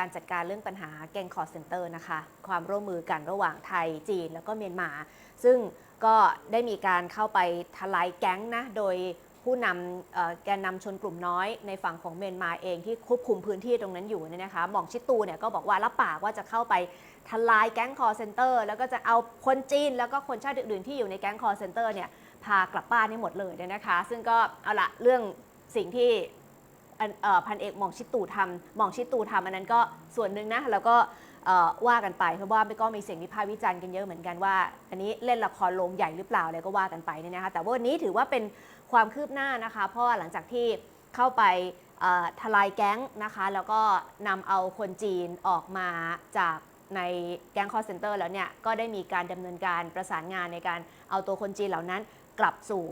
การจัดการเรื่องปัญหาแก๊งคอร์เซนเตอร์นะคะ ความร่วมมือกันระหว่างไทยจีนแล้วก็เมียนมา ซึ่งก็ได้มีการเข้าไปทลายแก๊งนะโดยผู้นำแกนนำชนกลุ่มน้อยในฝั่งของเมียนมาเองที่ควบคุมพื้นที่ตรงนั้นอยู่เนี่ยนะคะหม่องชิตูเนี่ยก็บอกว่ารับปากว่าจะเข้าไปทลายแก๊งคอร์เซนเตอร์แล้วก็จะเอาคนจีน แล้วก็คนชาติอื่นๆที่อยู่ในแก๊งคอร์เซนเตอร์เนี่ยพากลับบ้านให้หมดเลยเนี่ยนะคะ ซึ่งก็เอาละเรื่องสิ่งที่ พันเอกหม่องชิตูทำหม่องชิตูทำอันนั้นก็ส่วนหนึ่งนะแล้วก็ว่ากันไปเพราะว่าก็มีเสียงวิพากษ์วิจารณ์กันเยอะเหมือนกันว่า อันนี้เล่นละครโรงใหญ่หรือเปล่าอะไรก็ว่ากันไปเนี่ยนะคะแต่ว่าวันนี้ถือว่าเป็นความคืบหน้านะคะ เพราะว่าหลังจากที่เข้าไปทลายแก๊งนะคะ แล้วก็นำเอาคนจีนออกมาจากในแก๊งคอร์เซนเตอร์แล้วเนี่ยก็ได้มีการดำเนินการประสานงานในการเอาตัวคนจีนเหล่านั้นกลับสู่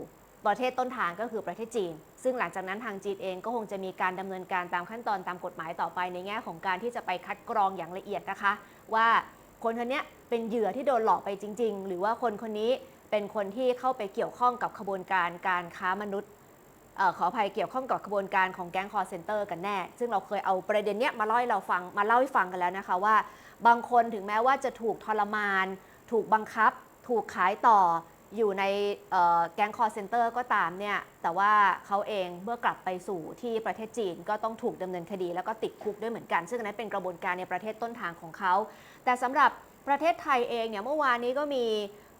ประเทศต้นทางก็คือประเทศจีน ซึ่งหลังจากนั้นทางจีนเองก็คงจะมีการดำเนินการตามขั้นตอนตามกฎหมายต่อไปในแง่ของการที่จะไปคัดกรองอย่างละเอียดนะคะ ว่าคนคนนี้เป็นเหยื่อที่โดนหลอกไปจริง ๆ หรือว่าคนคนนี้เป็นคนที่เข้าไปเกี่ยวข้องกับขบวนการการค้ามนุษย์ออขออภัยเกี่ยวข้องกับขบวนการของแก๊งคอร์เซนเตอร์กันแน่ ซึ่งเราเคยเอาประเด็นเนี้ยมาเล่าให้เราฟังมาเล่าให้ฟังกันแล้วนะคะว่า บางคนถึงแม้ว่าจะถูกทรมาน ถูกบังคับ ถูกขายต่อ อยู่ในแก๊งคอร์เซนเตอร์ก็ตามเนี่ยแต่ว่าเขาเองเมื่อกลับไปสู่ที่ประเทศจีนก็ต้องถูกดำเนินคดี แล้วก็ติดคุกด้วยเหมือนกัน ซึ่งนั้นเป็นกระบวนการในประเทศต้นทางของเขา แต่สำหรับประเทศไทยเองเนี่ยเมื่อวานนี้ก็มี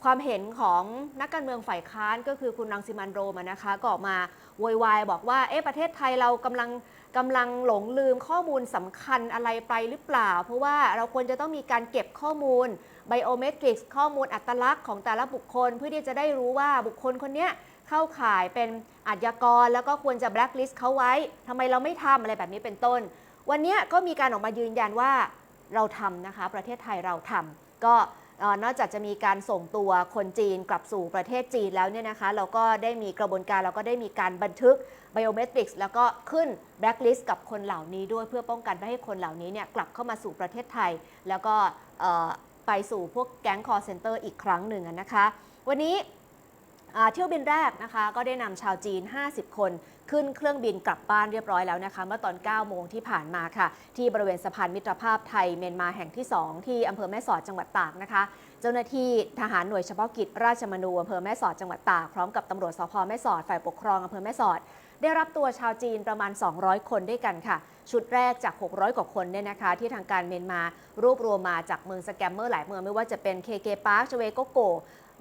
ความเห็นของนักการเมืองฝ่ายค้านก็คือคุณรังสิมันโรมนะคะก็ออกมาโวยวายบอกว่าเอ๊ะประเทศไทยเรากำลังกำลังหลงลืมข้อมูลสำคัญอะไรไปหรือเปล่า เพราะว่าเราควรจะต้องมีการเก็บข้อมูลไบโอเมตริกส์ข้อมูลอัตลักษณ์ของแต่ละบุคคล เพื่อที่จะได้รู้ว่าบุคคลคนเนี้ยเข้าข่ายเป็นอาชญากร แล้วก็ควรจะแบล็คลิสต์เขาไว้ทำไมเราไม่ทำอะไรแบบนี้เป็นต้น วันนี้ก็มีการออกมายืนยันว่าเราทำนะคะ ประเทศไทยเราทำก็ นอกจากจะมีการส่งตัวคนจีนกลับสู่ประเทศจีนแล้วเนี่ยนะคะ เราก็ได้มีกระบวนการเราก็ได้มีการบันทึกไบโอเมตริกส์แล้วก็ขึ้นแบล็คลิสต์กับคนเหล่านี้ด้วยเพื่อป้องกันไม่ให้คนเหล่านี้เนี่ยกลับเข้ามาสู่ประเทศไทย แล้วก็ไปสู่พวกแก๊งคอร์เซนเตอร์อีกครั้งหนึ่งนะคะ วันนี้ เที่ยวบินแรกนะคะก็ได้นำชาวจีน 50 คน ขึ้นเครื่องบินกลับบ้านเรียบร้อยแล้วนะคะ เมื่อตอน 9 โมงที่ผ่านมาค่ะ ที่บริเวณสะพานมิตรภาพไทยเมียนมาแห่งที่ 2 ที่อำเภอแม่สอดจังหวัดตากนะคะ เจ้าหน้าที่ทหารหน่วยเฉพาะกิจราชมนูอำเภอแม่สอดจังหวัดตากพร้อมกับตำรวจสพแม่สอดฝ่ายปกครองอำเภอแม่สอด ได้รับตัวชาวจีนประมาณ 200 คนด้วยกันค่ะ ชุดแรกจาก 600 กว่าคนเนี่ยนะคะ ที่ทางการเมียนมารวบรวมมาจากเมืองสแกมเมอร์หลายเมืองไม่ว่าจะเป็น KK Park ชเวโกโก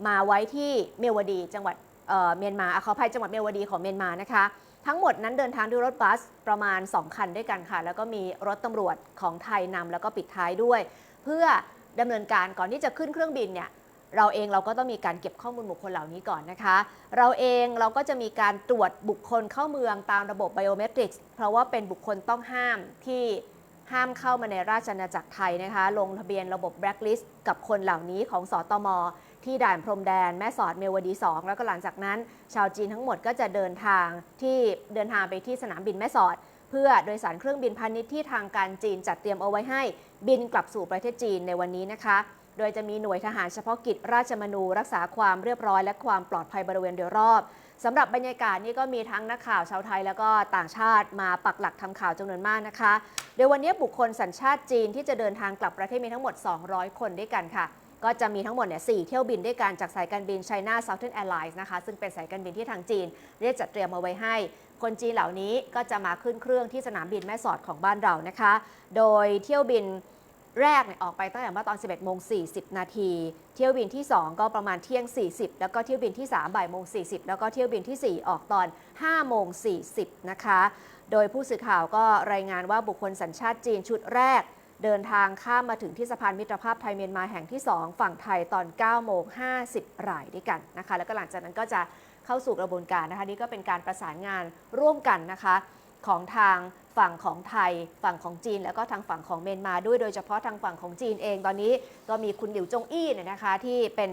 มาไว้ที่เมียวดี จังหวัดเอ่อเมียนมาอะขออภัยจังหวัดเมียวดีของเมียนมานะคะทั้งหมดนั้นเดินทางด้วยรถบัสประมาณ 2 คันด้วยกันค่ะ แล้วก็มีรถตำรวจของไทยนำแล้วก็ปิดท้ายด้วย เพื่อดำเนินการก่อนที่จะขึ้นเครื่องบินเนี่ย เราเองเราก็ต้องมีการเก็บข้อมูลบุคคลเหล่านี้ก่อนนะคะ เราเองเราก็จะมีการตรวจบุคคลเข้าเมืองตามระบบไบโอเมตริกส์เพราะว่าเป็นบุคคลต้องห้ามที่ห้ามเข้ามาในราชอาณาจักรไทยนะคะ ลงทะเบียนระบบแบล็คลิสต์กับคนเหล่านี้ของสอตม ที่ด่านพรมแดนแม่สอดเมวดี 2 แล้วก็หลังจากนั้น ชาวจีนทั้งหมดก็จะเดินทางที่เดินทางไปที่สนามบินแม่สอด เพื่อโดยสารเครื่องบินพาณิชย์ที่ทางการจีนจัดเตรียมเอาไว้ให้ บินกลับสู่ประเทศจีนในวันนี้นะคะ โดยจะมีหน่วยทหารเฉพาะกิจราชมนูรักษาความเรียบร้อยและความปลอดภัยบริเวณโดยรอบสำหรับบรรยากาศนี่ก็มีทั้งนักข่าวชาวไทย แล้วก็ต่างชาติมาปักหลักทำข่าวจำนวนมากนะคะ โดยวันนี้บุคคลสัญชาติจีนที่จะเดินทางกลับประเทศมีทั้งหมด 200 คนด้วยกันค่ะ ก็จะมีทั้งหมดเนี่ย4เที่ยวบินด้วยกันจากสายการบิน China Southern Airlines นะคะ ซึ่งเป็นสายการบินที่ทางจีนได้จัดเตรียมมาไว้ให้ คนจีนเหล่านี้ก็จะมาขึ้นเครื่องที่สนามบินแม่สอดของบ้านเรานะคะ โดยเที่ยวบิน แรกเนี่ยออกไปตั้งแต่เมื่อตอน 11โมง40 นาที เที่ยวบินที่ 2 ก็ประมาณเที่ยง 40 แล้วก็เที่ยวบินที่ 3 บ่ายโมง 40 แล้วก็เที่ยวบินที่ 4 ออกตอน5โมง 40 นะคะ โดยผู้สื่อข่าวก็รายงานว่าบุคคลสัญชาติจีนชุดแรก เดินทางข้ามมาถึงที่สะพานมิตรภาพไทยเมียนมาแห่งที่ 2 ฝั่งไทยตอน9โมง50 รายด้วยกันนะคะ แล้วก็หลังจากนั้นก็จะเข้าสู่กระบวนการนะคะ นี่ก็เป็นการประสานงานร่วมกันนะคะ ของทางฝั่งของไทย ฝั่งของจีน แล้วก็ทางฝั่งของเมียนมาด้วยโดยเฉพาะทางฝั่งของจีนเองตอนนี้ก็มีคุณหลิวจงอี้เนี่ยนะคะที่เป็น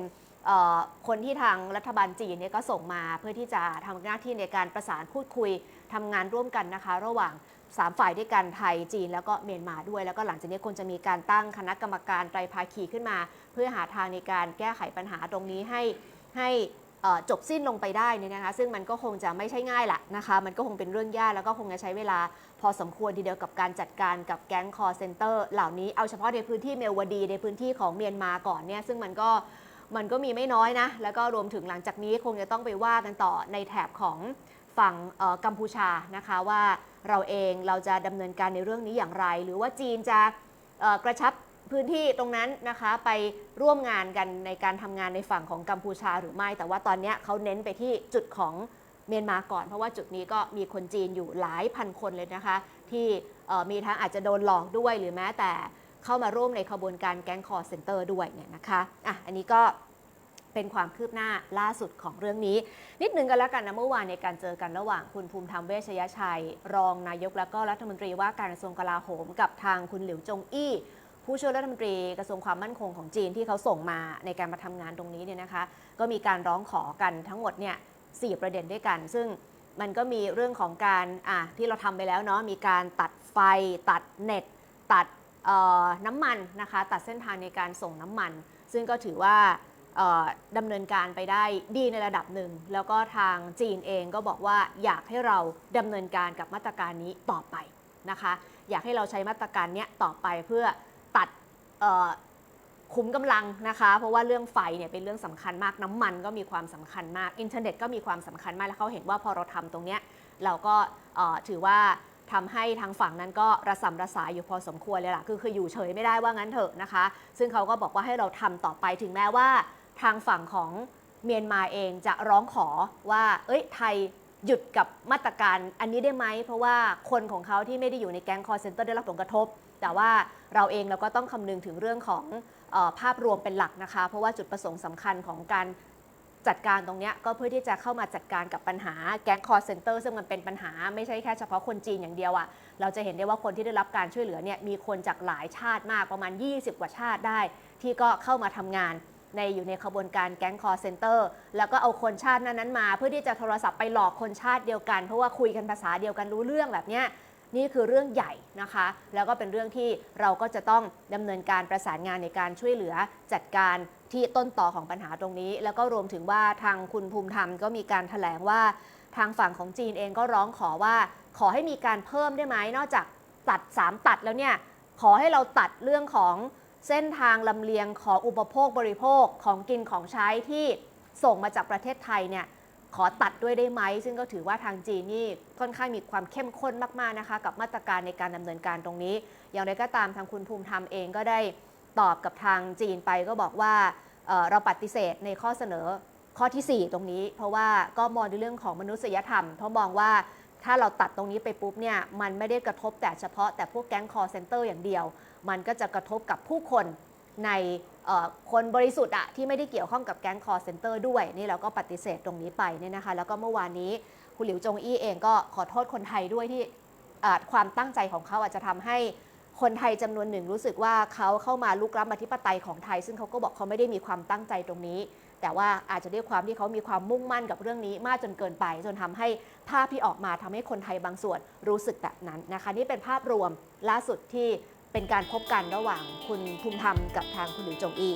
คนที่ทางรัฐบาลจีนเนี่ยก็ส่งมาเพื่อที่จะทำหน้าที่ในการประสานพูดคุยทำงานร่วมกันนะคะ ระหว่าง 3 ฝ่ายด้วยกันไทยจีน แล้วก็เมียนมาด้วย แล้วก็หลังจากนี้คงจะมีการตั้งคณะกรรมการไตรภาคีขึ้นมา เพื่อหาทางในการแก้ไขปัญหาตรงนี้ให้ให้ จบสิ้นลงไปได้นี่นะคะ ซึ่งมันก็คงจะไม่ใช่ง่ายละนะคะ มันก็คงเป็นเรื่องยากแล้วก็คงจะใช้เวลาพอสมควรทีเดียวกับการจัดการกับแก๊งคอร์เซนเตอร์เหล่านี้เอาเฉพาะในพื้นที่เมลวดีในพื้นที่ของเมียนมาก่อนเนี่ยซึ่งมันก็มันก็มีไม่น้อยนะ แล้วก็รวมถึงหลังจากนี้คงจะต้องไปว่ากันต่อในแถบของฝั่งกัมพูชานะคะว่าเราเองเราจะดำเนินการในเรื่องนี้อย่างไร หรือว่าจีนจะกระชับ พื้นที่ตรงนั้นนะคะไปร่วมงานกันในการทำงานในฝั่งของกัมพูชาหรือไม่ แต่ว่าตอนนี้เขาเน้นไปที่จุดของเมียนมาก่อน เพราะว่าจุดนี้ก็มีคนจีนอยู่หลายพันคนเลยนะคะ ที่มีทั้งอาจจะโดนหลอกด้วยหรือแม้แต่เข้ามาร่วมในขบวนการแก๊งคอร์เซนเตอร์ด้วยเนี่ยนะคะอะอันนี้ก็เป็นความคืบหน้าล่าสุดของเรื่องนี้ นิดนึงกันแล้วกันนะเมื่อวานในการเจอกันระหว่างคุณภูมิธรรมเวชยชัย รองนายกและก็รัฐมนตรีว่าการกระทรวงกลาโหม กับทางคุณหลิวจงอี้ ผู้ช่วยรัฐมนตรีกระทรวงความมั่นคงของจีนที่เขาส่งมาในการมาทำงานตรงนี้เนี่ยนะคะ ก็มีการร้องขอกันทั้งหมดเนี่ยสประเด็นด้วยกัน ซึ่งมันก็มีเรื่องของการอะที่เราทำไปแล้วเนาะมีการตัดไฟ ตัดเน็ต ตัดน้ำมันนะคะ ตัดเส้นทางในการส่งน้ำมัน ซึ่งก็ถือว่าดำเนินการไปได้ดีในระดับหนึ่ง แล้วก็ทางจีนเองก็บอกว่าอยากให้เราดำเนินการกับมาตรการนี้ต่อไปนะคะ อยากให้เราใช้มาตรการนี้ต่อไปเพื่อ ตัดคุ้มกำลังนะคะ เพราะว่าเรื่องไฟเนี่ยเป็นเรื่องสำคัญมากน้ำมันก็มีความสำคัญมาก อินเทอร์เน็ตก็มีความสำคัญมาก แล้วเขาเห็นว่าพอเราทำตรงเนี้ยเราก็ถือว่าทำให้ทางฝั่งนั้นก็ระสำระสายอยู่พอสมควรเลยล่ะ คือคืออยู่เฉยไม่ได้ว่างั้นเถอะนะคะ ซึ่งเขาก็บอกว่าให้เราทำต่อไปถึงแม้ว่า ทางฝั่งของเมียนมาเองจะร้องขอว่า เอ้ยไทยหยุดกับมาตรการอันนี้ได้ไหม เพราะว่าคนของเขาที่ไม่ได้อยู่ในแก๊งคอร์เซนเตอร์ได้รับผลกระทบ แต่ว่าเราเองเราก็ต้องคำนึงถึงเรื่องของออภาพรวมเป็นหลักนะคะ เพราะว่าจุดประสงค์สำคัญของการจัดการตรงนี้ก็เพื่อที่จะเข้ามาจัดการกับปัญหาแก๊งคอร์เซนเตอร์ซึ่งมันเป็นปัญหาไม่ใช่แค่เฉพาะคนจีนอย่างเดียวอะเราจะเห็นได้ว่าคนที่ได้รับการช่วยเหลือเนี่ยมีคนจากหลายชาติมากประมาณ 20 กว่าชาติได้ ที่ก็เข้ามาทำงานในอยู่ในขบวนการแก๊งคอร์เซนเตอร์แล้วก็เอาคนชาตินั้นๆมา เพื่อที่จะโทรศัพท์ไปหลอกคนชาติเดียวกัน เพราะว่าคุยกันภาษาเดียวกันรู้เรื่องแบบเนี้ย นี่คือเรื่องใหญ่นะคะ แล้วก็เป็นเรื่องที่เราก็จะต้องดำเนินการประสานงานในการช่วยเหลือจัดการที่ต้นต่อของปัญหาตรงนี้ แล้วก็รวมถึงว่าทางคุณภูมิธรรมก็มีการถแถลงว่าทางฝั่งของจีนเองก็ร้องขอว่า ขอให้มีการเพิ่มได้ไหมนอกจากตัด 3 ตัดแล้วเนี่ยขอให้เราตัดเรื่องของเส้นทางลำเลียงของอุปโภคบริโภคของกินของใช้ที่ส่งมาจากประเทศไทยเนี่ย ขอตัดด้วยได้ไหม ซึ่งก็ถือว่าทางจีนนี่ค่อนข้างมีความเข้มข้นมากๆนะคะ กับมาตรการในการดำเนินการตรงนี้ อย่างไรก็ตามทางคุณภูมิธรรมเองก็ได้ตอบกับทางจีนไปก็บอกว่าเเราปฏิเสธในข้อเสนอข้อทีสี่ 4 ตรงนี้ เพราะว่าก็มองในเรื่องของมนุษยธรรม เพราะมองว่าถ้าเราตัดตรงนี้ไปปุ๊บเนี่ยมันไม่ได้กระทบแต่เฉพาะแต่พวกแก๊งคอร์เซนเตอร์อย่างเดียว มันก็จะกระทบกับผู้คนใน คนบริสุทธิ์อะที่ไม่ได้เกี่ยวข้องกับแก๊งคอร์เซนเตอร์ด้วยนี่เราก็ปฏิเสธตรงนี้ไปเนี่ยนะคะ แล้วก็เมื่อวานนี้คุณหลิวจงอี้เองก็ขอโทษคนไทยด้วยที่ความตั้งใจของเขาอาจจะทำให้คนไทยจำนวนหนึ่งรู้สึกว่าเขาเข้ามาลุกล้ำอธิปไตยของไทย ซึ่งเขาก็บอกเขาไม่ได้มีความตั้งใจตรงนี้ แต่ว่าอาจจะด้วยความที่เขามีความมุ่งมั่นกับเรื่องนี้มากจนเกินไป จนทำให้ภาพที่ออกมาทำให้คนไทยบางส่วนรู้สึกแบบนั้นนะคะ นี่เป็นภาพรวมล่าสุดที่ เป็นการพบกันระหว่างคุณภูมิธรรมกับทางคุณหลิวจงอี